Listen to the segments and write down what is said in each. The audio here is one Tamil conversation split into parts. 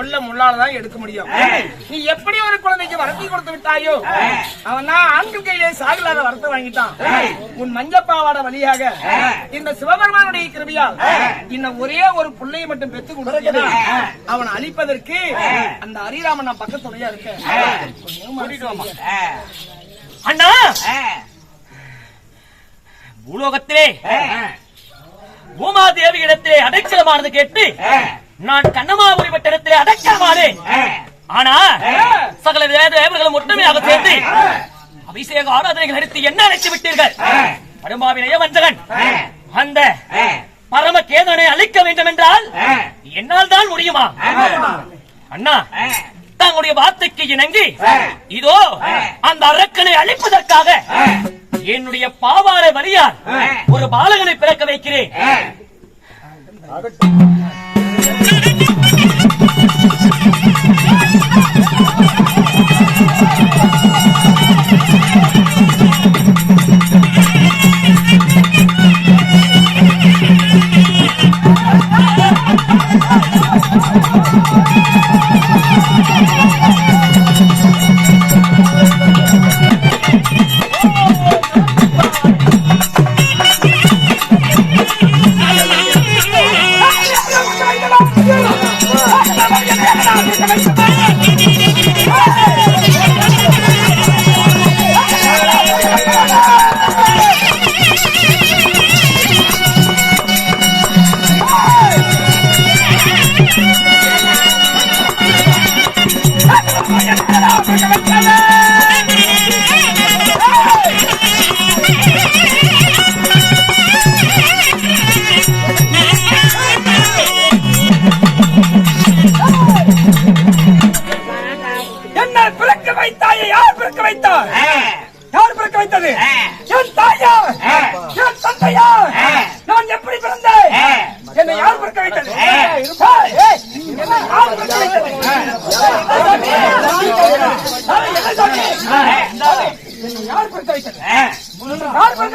முள்ள முள்ளாலதான் எடுக்க முடியும். நீ எப்படி ஒரு குழந்தைக்கு வரத்தி கொடுத்து விட்டாயோ அவன் தான் ஆண்கள் கையிலே சாகலாத வரத்தை வாங்கிட்டான். உன் மஞ்சப்பாவாட வழியாக இந்த சிவபெருமானுடைய கிருபியால் இன்னும் ஒரே ஒரு பிள்ளையை மட்டும் பெற்று கொடுத்தா அவன் அழிப்பதற்கு அந்த ஹரிராமன் நான் பக்கத்துணையா இருக்கேன். அண்ணா! பூலோகத்திலே பூமாதேவி இடத்திலே அடைக்கலமானது கேட்டு நான் கண்ணமாபுரி இடத்திலே அடைக்கலமானேன் ஆனா சகல தேவர்களும் ஒற்றுமையாக சேர்ந்து அபிஷேக ஆராதனைகள் நடத்தி என்ன அழைத்து விட்டீர்கள்? படுமாவினைய வஞ்சகன் அந்த பரம கேதனை அழிக்க வேண்டும் என்றால் என்னால் தான் முடியுமா அண்ணா தங்களுடைய வார்த்தைக்கு இணங்கி இதோ அந்த அரக்கனை அழிப்பதற்காக என்னுடைய பாவாரை வழியால் ஒரு பாலகனை பிறக்க வைக்கிறேன். என்ன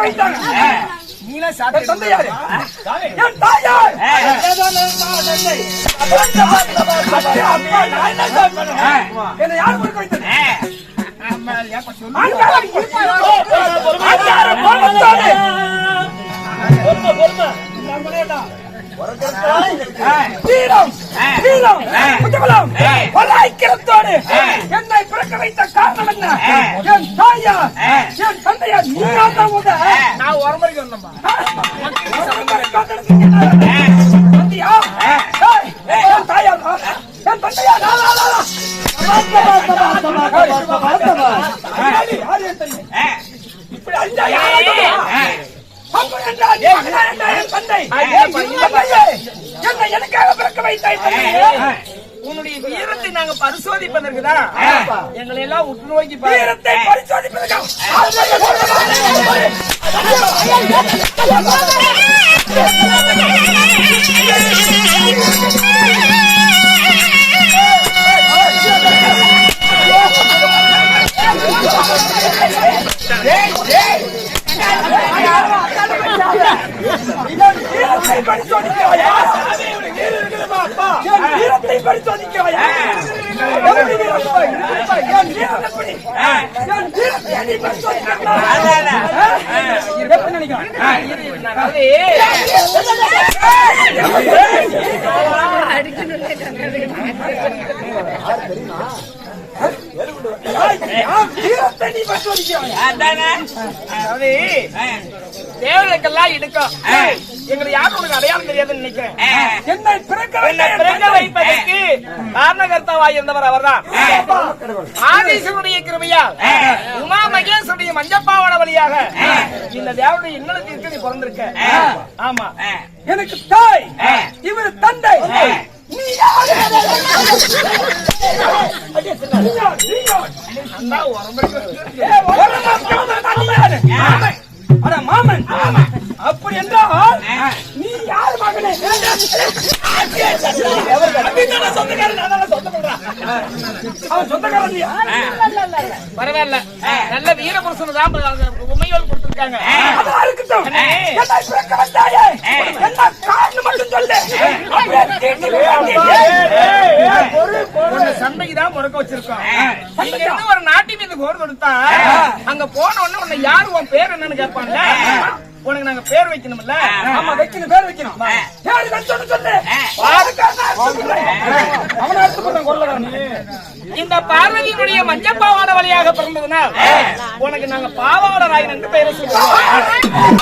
வைத்தாங்க என் தந்தை யாரு? என் தாயார் என்ன யார் பிறக்க வைத்தது? கோபத்தோடு வீரம் வீரம் புத்தபலம் என்னை பிறக்க வைத்த காரணம் என்ன என் தாயா என் தந்தையா உங்க நான் என் தாயா என் தந்தையா இப்படி அஞ்சா என்றால் என்றால் என் தந்தை. என்னை எனக்காக பிறக்க வைத்தாய். உன்னுடைய வீரத்தை நாங்க பரிசோதிப்பதற்கு தான் எங்களை எல்லாம் உற்று நோக்கி. வீரத்தை பரிசோதிப்பதற்காக கொல்லுவாரே. என் வீரத்தை பரிசோதிக்கிறாயா? என் வீரத்தை பரிசோதிக்கிறாயா? எப்படி நினைக்கிறேன்? வீரத்தை நீ பரிசோதிக்கிறாயா? தேவர்களுக்கெல்லாம் இடுக்கம். எங்களை யாரும் உனக்கு அடையாளம் தெரியாதுன்னு நினைக்கிறேன். என்னை பிறக்க என்னை என் பிறக்க. வைப்பதற்கு காரணகர்த்தாவாய் இருந்தவர் அவர்தான். ஆதீசனுடைய கிருபையால் உமா மகேஸ்வருடைய மஞ்சப்பாவன வழியாக இந்த தேவனுடைய இன்னலுக்கு நீ பிறந்திருக்க. ஆமா. எனக்கு தாய் இவர் தந்தை. நீ யாரு? நீ யார்? அட மாமன்! அப்படி என்றால் யார் மகனே? பரவாயில்ல. நல்ல வீர புருஷன் தான் உண்மையோடு கொடுத்திருக்காங்க. என்னை பிறக்க வந்தாயே? என்ன காரணம் மட்டும் சொல்லு. சண்டைக்கு தான் முறக்க வச்சிருக்கோம். இங்க இருந்து ஒரு நாட்டி மீது போர் கொடுத்தா அங்க போன உடனே உன்னை யாரு உன் பேர் என்னன்னு கேட்பான்ல? உனக்கு நாங்க பேர் வைக்கணும்ல? ஆமா வைக்கணும் பேர் வைக்கணும். யாரு கண் சொல்லு அவனை போட்டான் கொள்ளலாம் இந்த பார்வதியினுடைய மஞ்சள் பாவாடை வழியாக பிறந்ததுனால் உனக்கு நாங்க பாவாடை ராயன் என்று பெயரை சொல்லுவோம்.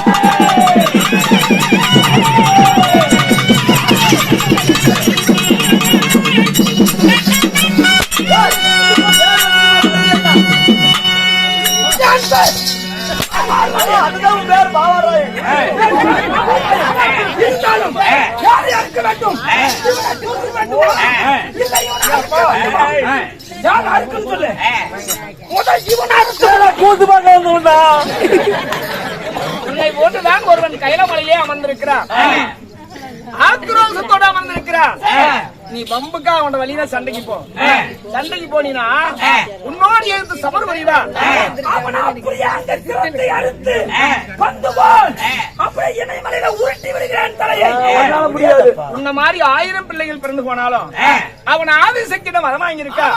இருந்தாலும் யார் யாருக்கு வேண்டும்? வேண்டுமா? வேண்டுமா? யார் அறுக்குன்னு சொல்லு முதல் இவனை கூத்து பார்க்க உன்னை போட்டுதான் ஒருவன் கைலமலையிலே அமர்ந்திருக்கிறான். ஆக்ரோஷத்தோட அமர்ந்திருக்கிறான். நீ பம்புக்கா அவன வழியில சண்டைக்கு போ. சண்டைக்கு போனீனா உன்னோடு எடுத்து சமர் புரியுதான் அவனை அப்படியே அந்த சிரத்தை அறுத்து பந்து போல் அப்படியே இணைமலையில உருட்டி விடுகிறேன் தலையை முடியாது. உன்ன மாதிரி ஆயிரம் பிள்ளைகள் பிறந்து போனாலும் அவன் ஆதிசக்தியிடம் வரம் வாங்கியிருக்கா.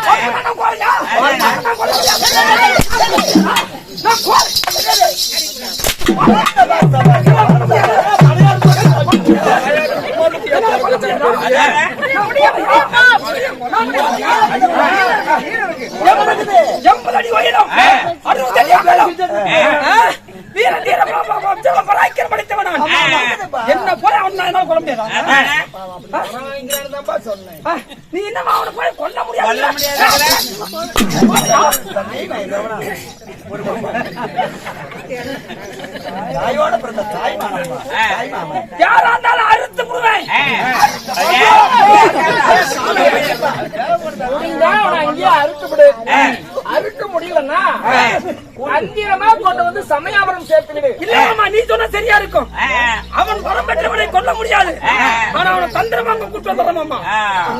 எண்பது அடி உயரம் அறுபது அடி அகலம் வீர தீர பராக்கிரம் என்ன போய் அவன் கொல்ல முடியாதா நீ என்ன அவனை போய் கொல்ல முடியாது யாரா இருந்தாலும் அங்கேயே அறுத்து விடு அறுக்க முடியலன்னா அந்திரமா கொண்டு வந்து சமயாபுரம் சேர்த்து விடு இல்லம்மா நீ சொன்ன சரியா இருக்கும் அவன் வரம் பெற்றவனை கொல்ல முடியாது ஆனா அவனை தந்திரமா அங்க கூட்டு வந்துடுறோம்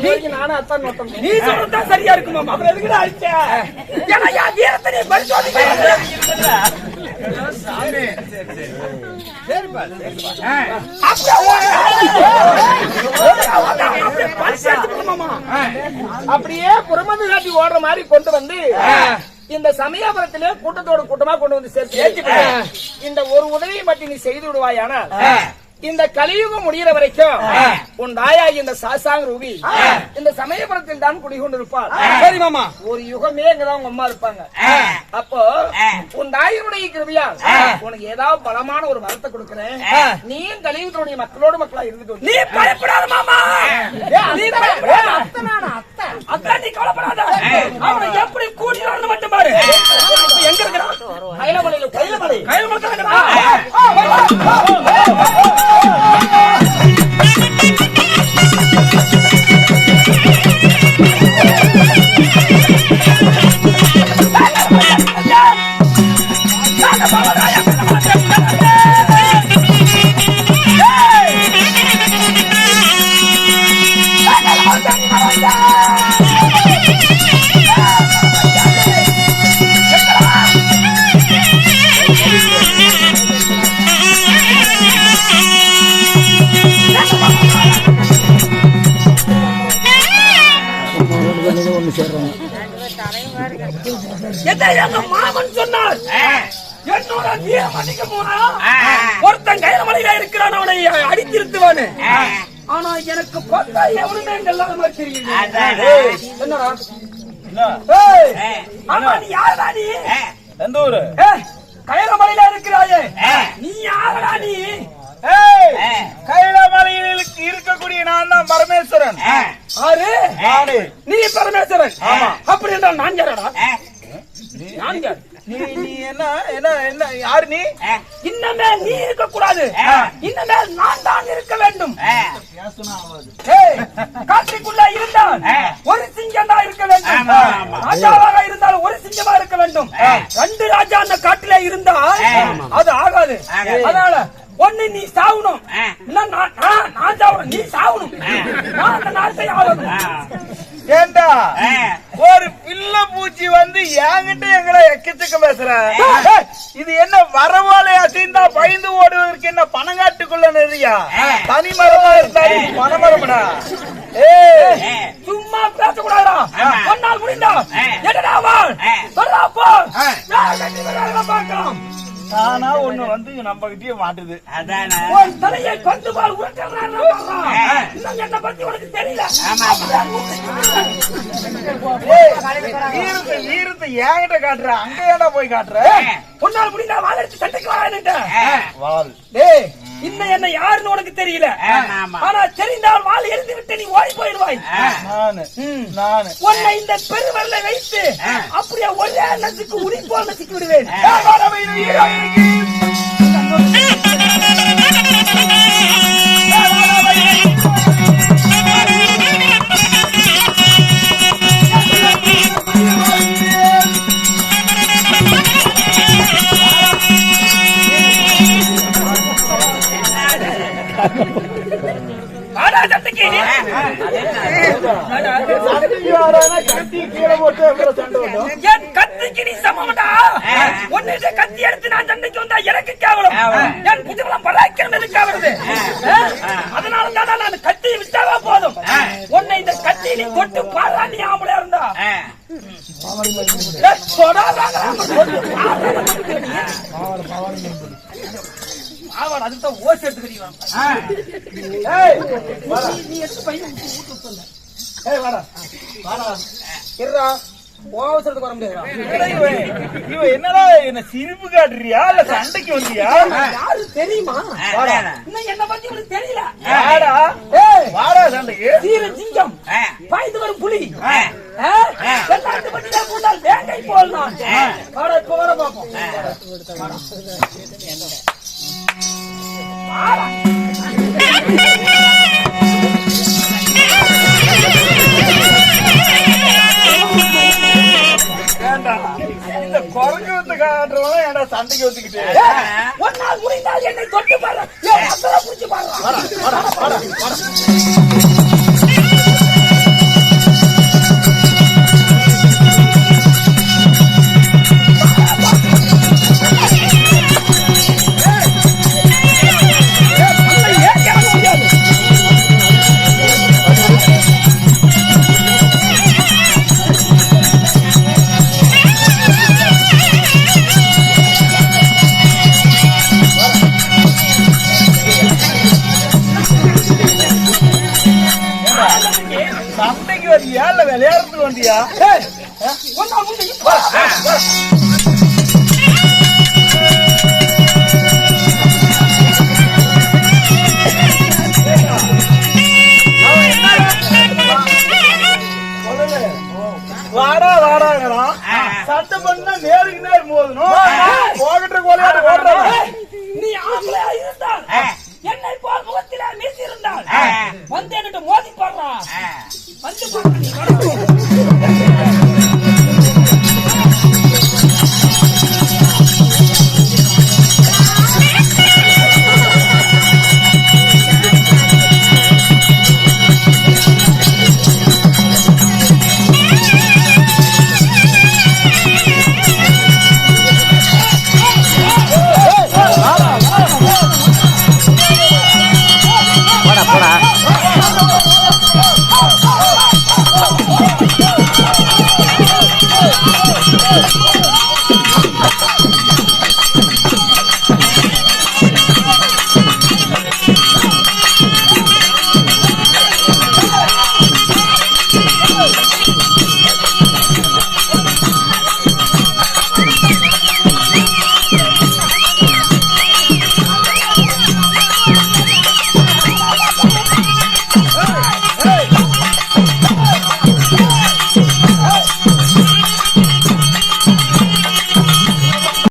நீங்க நானும் அத்தான் மொத்தம் நீ சொல்றதுதான் சரியா இருக்கும் மாமா அப்புறம் எதுக்கு அழிச்ச ஏன்னா என் பரிசோதிக்க அப்படியே புறமது காட்டி ஓடுற மாதிரி கொண்டு வந்து இந்த சமயபுரத்திலே கூட்டத்தோட கூட்டமா கொண்டு வந்து சேர்த்து இந்த ஒரு உதவியை மட்டும் நீ செய்து விடுவாயானா இந்த கலியுகம் முடிகிற வரைக்கும் உன் தாயாகி இந்த சாசாங்க ரூபி இந்த சமயபுரத்தில் தான் குடிகொண்டிருப்பாள். சரி மாமா. ஒரு யுகமே இங்கதான் உங்க அம்மா இருப்பாங்க. அப்போ உன் தாயினுடைய கிருபியால் உனக்கு ஏதாவது பலமான ஒரு வரத்தை கொடுக்கிறேன். நீயும் கலியுகத்தினுடைய மக்களோடு மக்களா இருந்துட்டு நீ பயப்படாத மாமா. நீ பயப்படாத. அத்தை. அதான் நீ கவலைப்படாத. அவனை எப்படி கூட்டி வரணும் மட்டும் பாரு. எங்க இருக்கிறான்? கைலமலையில கைலமலை. கையில் எதை எங்க மாமன் சொன்னார் என்னோட போனா ஒருத்தன் கைலமலையில இருக்கிறான் அவனை அடித்திருத்துவானு. ஆனா எனக்கு பார்த்தா எவனுமே இல்லாத மாதிரி தெரியுது. ஏய், என்னடா? ஏய், ஆமா நீ யாருடா நீ? எந்த ஊரு? ஏய், கைலமலையில இருக்கிறாயே. நீ யாருடா நீ? கைலாமலையில் இருக்கக்கூடிய நான் தான் பரமேஸ்வரன். ஆறு. நீ பரமேஸ்வரன். அப்படி என்றால் நான் யாரடா? நான் யார் நீ நீ என்ன? என்ன என்ன? யாரு நீ? இன்னமே நீ இருக்க கூடாது இன்னமே நான் தான் இருக்க வேண்டும். காட்டுக்குள்ள இருந்தால் ஒரு சிங்கம் தான் இருக்க வேண்டும். ராஜாவாக இருந்தால் ஒரு சிங்கமா இருக்க வேண்டும். ரெண்டு ராஜா அந்த காட்டில இருந்தா அது ஆகாது. அதனால ஒண்ணு நீ சாவணும். இல்ல நான் சாவணும். நீ சாவணும். நான் அந்த நாட்டை ஆளணும். ஏண்டா? ஒரு பிள்ளை பூச்சி வந்து என்கிட்ட எங்களை எக்கச்சக்க பேசுற? இது என்ன வரவாலை அசைந்தா பயந்து ஓடுவதற்கு என்ன பனங்காட்டுக்குள்ள நிறையா? தனி மரமா இருந்தாலும் பனமரம்டா. ஏய் சும்மா பேசக்கூடாதா முடிந்தால் என்னடா வாழ் சொல்லா போ. தானா ஒண்ணு வந்து நம்ம கிட்டயே மாட்டுது. உன் தலையை கொண்டு பால் உருட்டுறான் இன்னும் என்ன பத்தி உனக்கு தெரியல. ஏய், வீரத்தை வீரத்தை என்கிட்ட காட்டுற. அங்க போய் காட்டுற. உன்னால் எடுத்து சண்டைக்கு வரான்னுட்டேன் வால் டேய் இன்னும் என்ன யாருன்னு உனக்கு தெரியல. ஆனா தெரிந்தால் வாள் எரிந்து விட்டு நீ ஓடி போயிடுவாய். நானு நானு. உன்னை இந்த பெருவல்ல வைத்து அப்படியே ஒரே நசுக்கு உரி போல் நசுக்கி விடுவேன். என் பராக்கிரம் எதுக்கா வருது அதனால தான் நான் கத்தியை விட்டாவா போதும்? உன்னை இந்த கத்தியை நீ தொட்டு பாரா நீ ஆம்பளையா இருந்தா. ஆவாடா, அதுக்குதான் ஓசி எடுத்துக்கிறீங்க அவசரத்துக்கு வர முடியாது என்னடா என்ன சிரிப்பு காட்டுறியா? இல்ல சண்டைக்கு வந்தியா? யாரு தெரியுமா? என்ன பத்தி உனக்கு தெரியல. வாடா. வாடா சண்டைக்கு. சீர சிங்கம். பாய்ந்து வரும் புலி. போட்டால் வேங்கை போல் நான். வாடா, இப்ப வர பாப்போம். வாடா. இந்த குரங்கு வந்து காட்டுறவங்க ஏன்டா சண்டைக்கு ஏய், உன்னால் முடிந்தால் என்னை தொட்டு பாரு. புடிச்சு பாரு. உன்னால் முடிஞ்ச இப்ப வாடா வாடாங்கிறான் சட்டை பண்ணா நேருக்கு நேர் மோதணும் போகட்டு கோலையாடு நீ ஆம்பளையா இருந்தால் என்னை போல் முகத்திலே மீசி இருந்தால் வந்து என்கிட்ட மோதி பாடுறா வந்து